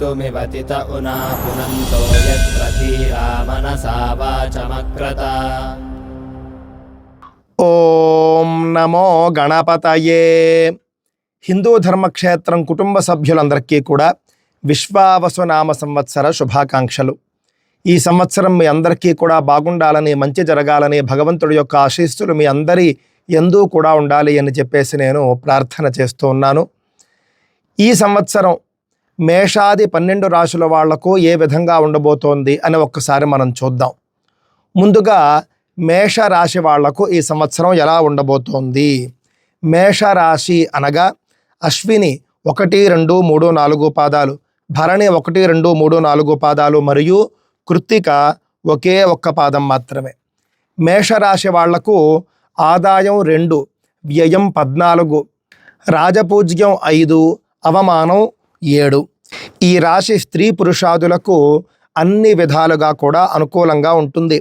कर्तुमिवतित उना पुनन्तो यत्र धीरा मनसा वाचमक्रत ఓం నమో గణపతయే హిందూ ధర్మక్షేత్రం కుటుంబ సభ్యులందరికీ కూడా విశ్వావసునామ సంవత్సర శుభాకాంక్షలు ఈ సంవత్సరం మీ అందరికీ కూడా బాగుండాలని మంచి జరగాలని భగవంతుడి యొక్క ఆశీస్సులు మీ అందరి ఎందు కూడా ఉండాలి అని చెప్పేసి నేను ప్రార్థన చేస్తూ ఉన్నాను ఈ సంవత్సరం మేషాది పన్నెండు రాశుల వాళ్ళకు ఏ విధంగా ఉండబోతోంది అని ఒక్కసారి మనం చూద్దాం. ముందుగా మేషరాశి వాళ్ళకు ఈ సంవత్సరం ఎలా ఉండబోతోంది? మేషరాశి అనగా అశ్విని ఒకటి రెండు మూడు నాలుగు పాదాలు భరణి ఒకటి రెండు మూడు నాలుగు పాదాలు మరియు కృత్తిక ఒకే ఒక్క పాదం మాత్రమే. మేషరాశి వాళ్ళకు ఆదాయం రెండు వ్యయం పద్నాలుగు రాజపూజ్యం ఐదు అవమానం ఏడు. ఈ రాశి స్త్రీ పురుషాదులకు అన్ని విధాలుగా కూడా అనుకూలంగా ఉంటుంది.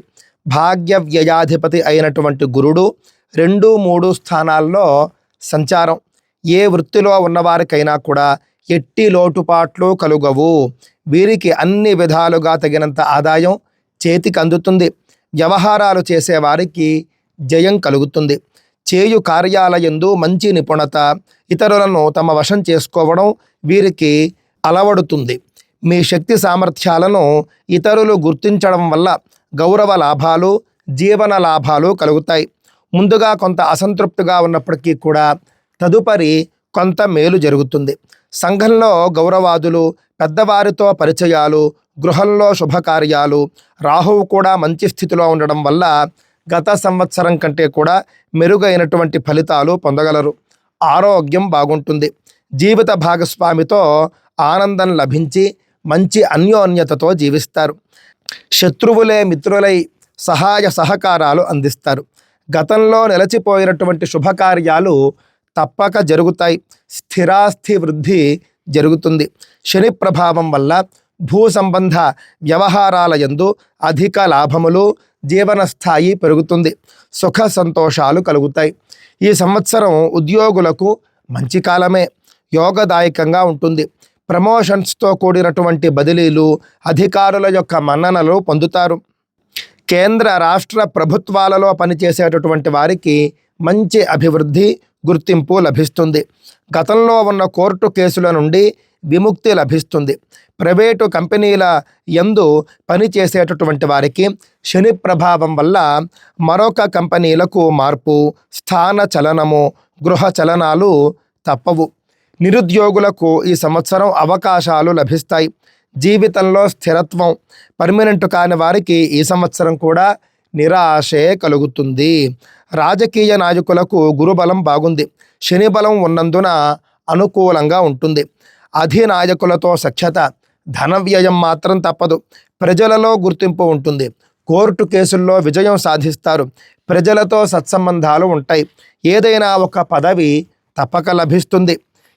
భాగ్య వ్యయాధిపతి అయినటువంటి గురుడు రెండు మూడు స్థానాల్లో సంచారం. ఏ వృత్తిలో ఉన్నవారికైనా కూడా ఎట్టి లోటుపాట్లు కలుగవు. వీరికి అన్ని విధాలుగా తగినంత ఆదాయం చేతికి అందుతుంది. వ్యవహారాలు చేసేవారికి జయం కలుగుతుంది. చేయు కార్యాలయందు మంచి నిపుణత ఇతరులను తమ వశం చేసుకోవడం వీరికి అలవడుతుంది. మీ శక్తి సామర్థ్యాలను ఇతరులు గుర్తించడం వల్ల గౌరవ లాభాలు జీవన లాభాలు కలుగుతాయి. ముందుగా కొంత అసంతృప్తిగా ఉన్నప్పటికీ కూడా తదుపరి కొంత మేలు జరుగుతుంది. సంఘంలో గౌరవాదులు పెద్దవారితో పరిచయాలు గృహంలో శుభకార్యాలు రాహువు కూడా మంచి స్థితిలో ఉండడం వల్ల గత సంవత్సరం కంటే కూడా మెరుగైనటువంటి ఫలితాలు పొందగలరు. ఆరోగ్యం బాగుంటుంది. జీవిత భాగస్వామితో ఆనందం లభించి మంచి అన్యోన్యతతో జీవిస్తారు. శత్రువులే మిత్రులై సహాయ సహకారాలు అందిస్తారు. గతంలో నిలచిపోయినటువంటి శుభకార్యాలు తప్పక జరుగుతాయి. స్థిరాస్థి వృద్ధి జరుగుతుంది. శని ప్రభావం వల్ల భూ సంబంధ వ్యవహారాల యందు అధిక లాభములు జీవన స్థాయి పెరుగుతుంది. సుఖ సంతోషాలు కలుగుతాయి. ఈ సంవత్సరం ఉద్యోగులకు మంచి కాలమే. యోగదాయకంగా ఉంటుంది. ప్రమోషన్స్తో కూడినటువంటి బదిలీలు అధికారుల యొక్క మన్ననలు పొందుతారు. కేంద్ర రాష్ట్ర ప్రభుత్వాలలో పనిచేసేటటువంటి వారికి మంచి అభివృద్ధి గుర్తింపు లభిస్తుంది. గతంలో ఉన్న కోర్టు కేసుల నుండి విముక్తి లభిస్తుంది. ప్రైవేటు కంపెనీల యందు పనిచేసేటటువంటి వారికి శని ప్రభావం వల్ల మరొక కంపెనీలకు మార్పు స్థాన చలనము గృహ చలనాలు తప్పవు. నిరుద్యోగులకు ఈ సంవత్సరం అవకాశాలు లభిస్తాయి. జీవితంలో స్థిరత్వం పర్మనెంట్ కాని వారికి ఈ సంవత్సరం కూడా నిరాశే కలుగుతుంది. రాజకీయ నాయకులకు గురుబలం బాగుంది. శని బలం ఉన్నందున అనుకూలంగా ఉంటుంది. అధినాయకులతో సఖ్యత ధన వ్యయం మాత్రం తప్పదు. ప్రజలలో గుర్తింపు ఉంటుంది. కోర్టు కేసుల్లో విజయం సాధిస్తారు. ప్రజలతో సత్సంబంధాలు ఉంటాయి. ఏదైనా ఒక పదవి తప్పక లభిస్తుంది.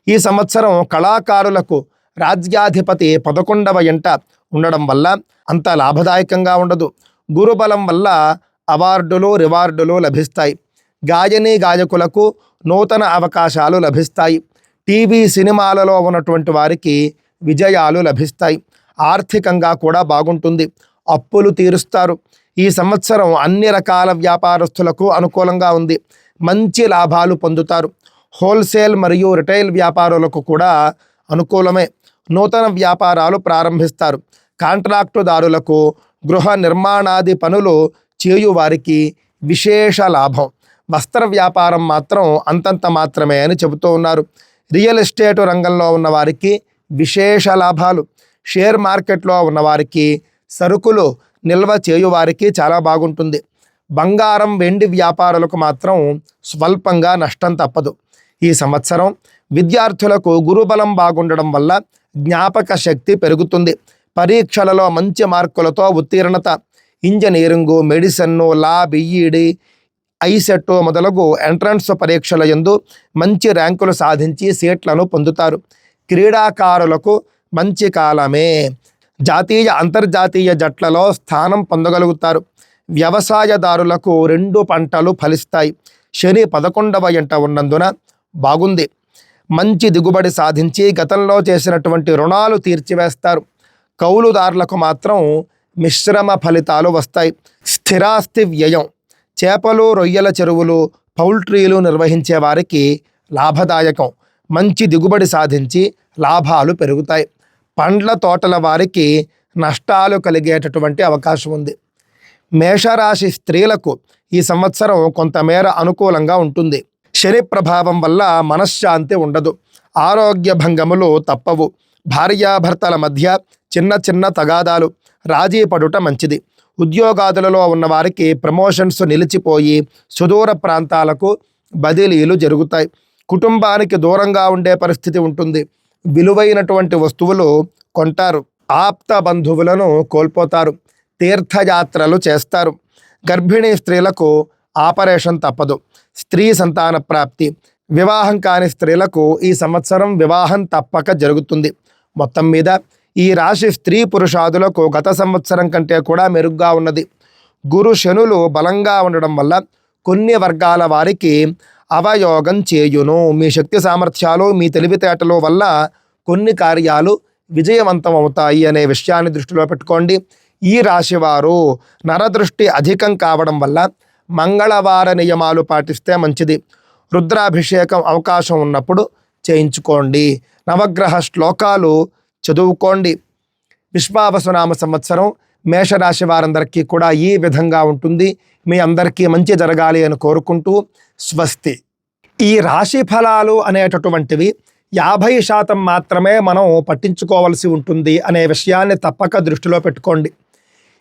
ఈ సంవత్సరం కళాకారులకు రాజ్యాధిపతి పదకొండవ ఎంట ఉండడం వల్ల అంత లాభదాయకంగా ఉండదు. గురుబలం వల్ల అవార్డులు రివార్డులు లభిస్తాయి. గాయని గాయకులకు నూతన అవకాశాలు లభిస్తాయి. టీవీ సినిమాలలో ఉన్నటువంటి వారికి విజయాలు లభిస్తాయి. ఆర్థికంగా కూడా బాగుంటుంది. అప్పులు తీరుస్తారు. ఈ సంవత్సరం అన్ని రకాల వ్యాపారస్తులకు అనుకూలంగా ఉంది. మంచి లాభాలు పొందుతారు. హోల్సేల్ మరియు రిటైల్ వ్యాపారులకు కూడా అనుకూలమే. నూతన వ్యాపారాలు ప్రారంభిస్తారు. కాంట్రాక్టుదారులకు గృహ నిర్మాణాది పనులు చేయువారికి విశేష లాభం. వస్త్ర వ్యాపారం మాత్రం అంతంత మాత్రమే అని చెబుతూ ఉన్నారు. రియల్ ఎస్టేట్ రంగంలో ఉన్నవారికి విశేష లాభాలు. షేర్ మార్కెట్లో ఉన్నవారికి సరుకులు నిల్వ చేయువారికి చాలా బాగుంటుంది. బంగారం వెండి వ్యాపారులకు మాత్రం స్వల్పంగా నష్టం తప్పదు. ఈ సంవత్సరం విద్యార్థులకు గురుబలం బాగుండడం వల్ల జ్ఞాపక శక్తి పెరుగుతుంది. పరీక్షలలో మంచి మార్కులతో ఉత్తీర్ణత. ఇంజనీరింగు మెడిసిన్ను లా బిఈడి ఐసెట్ మొదలగు ఎంట్రన్స్ పరీక్షల యందు మంచి ర్యాంకులు సాధించి సీట్లను పొందుతారు. క్రీడాకారులకు మంచి కాలమే. జాతీయ అంతర్జాతీయ జట్లలో స్థానం పొందగలుగుతారు. వ్యవసాయదారులకు రెండు పంటలు ఫలిస్తాయి. శని పదకొండవ ఎంట ఉన్నందున బాగుంది. మంచి దిగుబడి సాధించి గతంలో చేసినటువంటి రుణాలు తీర్చివేస్తారు. కౌలుదారులకు మాత్రం మిశ్రమ ఫలితాలు వస్తాయి. స్థిరాస్తి వ్యయం. చేపలు రొయ్యల చెరువులు పౌల్ట్రీలు నిర్వహించే వారికి లాభదాయకం. మంచి దిగుబడి సాధించి లాభాలు పెరుగుతాయి. పండ్ల తోటల వారికి నష్టాలు కలిగేటటువంటి అవకాశం ఉంది. మేషరాశి స్త్రీలకు ఈ సంవత్సరం కొంతమేర అనుకూలంగా ఉంటుంది. శని ప్రభావం వల్ల మనశ్శాంతి ఉండదు. ఆరోగ్య భంగములు తప్పవు. భార్యాభర్తల మధ్య చిన్న చిన్న తగాదాలు రాజీ పడుట మంచిది. ఉద్యోగాదులలో ఉన్నవారికి ప్రమోషన్స్ నిలిచిపోయి సుదూర ప్రాంతాలకు బదిలీలు జరుగుతాయి. కుటుంబానికి దూరంగా ఉండే పరిస్థితి ఉంటుంది. విలువైనటువంటి వస్తువులు కొంటారు. ఆప్త బంధువులను కోల్పోతారు. తీర్థయాత్రలు చేస్తారు. గర్భిణీ స్త్రీలకు ఆపరేషన్ తప్పదు. స్త్రీ సంతాన ప్రాప్తి. వివాహం కాని స్త్రీలకు ఈ సంవత్సరం వివాహం తప్పక జరుగుతుంది. మొత్తం మీద ఈ రాశి స్త్రీ పురుషాదులకు గత సంవత్సరం కంటే కూడా మెరుగ్గా ఉన్నది. గురు శనులు బలంగా ఉండడం వల్ల కొన్ని వర్గాల వారికి అవయోగం చేయును. మీ శక్తి సామర్థ్యాలు మీ తెలివితేటలు వల్ల కొన్ని కార్యాలు విజయవంతం అవుతాయి అనే విషయాన్ని దృష్టిలో పెట్టుకోండి. ఈ రాశివారు నరదృష్టి అధికం కావడం వల్ల మంగళవార నియమాలు పాటిస్తే మంచిది. రుద్రాభిషేకం అవకాశం ఉన్నప్పుడు చేయించుకోండి. నవగ్రహ శ్లోకాలు చదువుకోండి. విశ్వావసునామ సంవత్సరం మేషరాశి వారందరికీ కూడా ఈ విధంగా ఉంటుంది. మీ అందరికీ మంచి జరగాలి అని కోరుకుంటూ స్వస్తి. ఈ రాశి ఫలాలు అనేటటువంటివి యాభై శాతం మాత్రమే మనం పట్టించుకోవలసి ఉంటుంది అనే విషయాన్ని తప్పక దృష్టిలో పెట్టుకోండి.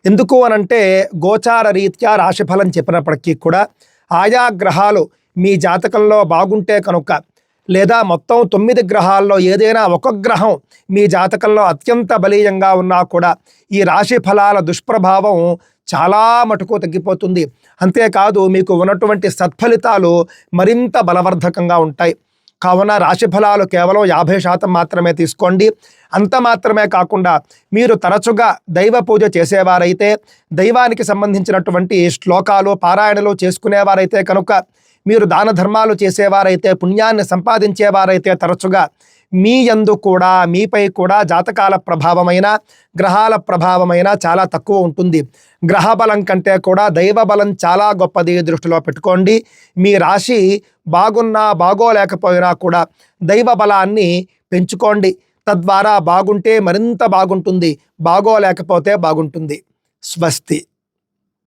ఎందుకు అనంటే గోచార రీత్యా రాశిఫలం చెప్పినప్పటికీ కూడా ఆయా గ్రహాలు మీ జాతకంలో బాగుంటే కనుక లేదా మొత్తం తొమ్మిది గ్రహాల్లో ఏదైనా ఒక గ్రహం మీ జాతకంలో అత్యంత బలీయంగా ఉన్నా కూడా ఈ రాశి ఫలాల దుష్ప్రభావం చాలా మటుకు తగ్గిపోతుంది. అంతేకాదు మీకు ఉన్నటువంటి సత్ఫలితాలు మరింత బలవర్ధకంగా ఉంటాయి. కావున రాశి ఫలాలు కేవలం యాభై శాతం మాత్రమే తీసుకోండి. అంత మాత్రమే కాకుండా మీరు తరచుగా దైవ పూజ చేసేవారైతే దైవానికి సంబంధించినటువంటి శ్లోకాలు పారాయణలు చేసుకునేవారైతే కనుక మీరు దాన ధర్మాలు చేసేవారైతే పుణ్యాన్ని సంపాదించేవారైతే తరచుగా మీ యందు కూడా మీపై కూడా జాతకాల ప్రభావమైన గ్రహాల ప్రభావమైన చాలా తక్కువ ఉంటుంది. గ్రహ బలం కంటే కూడా దైవ బలం చాలా గొప్పది దృష్టిలో పెట్టుకోండి. మీ రాశి బాగున్నా బాగోలేకపోయినా కూడా దైవ బలాన్ని పెంచుకోండి. తద్వారా బాగుంటే మరింత బాగుంటుంది. బాగోలేకపోతే బాగుంటుంది. స్వస్తి.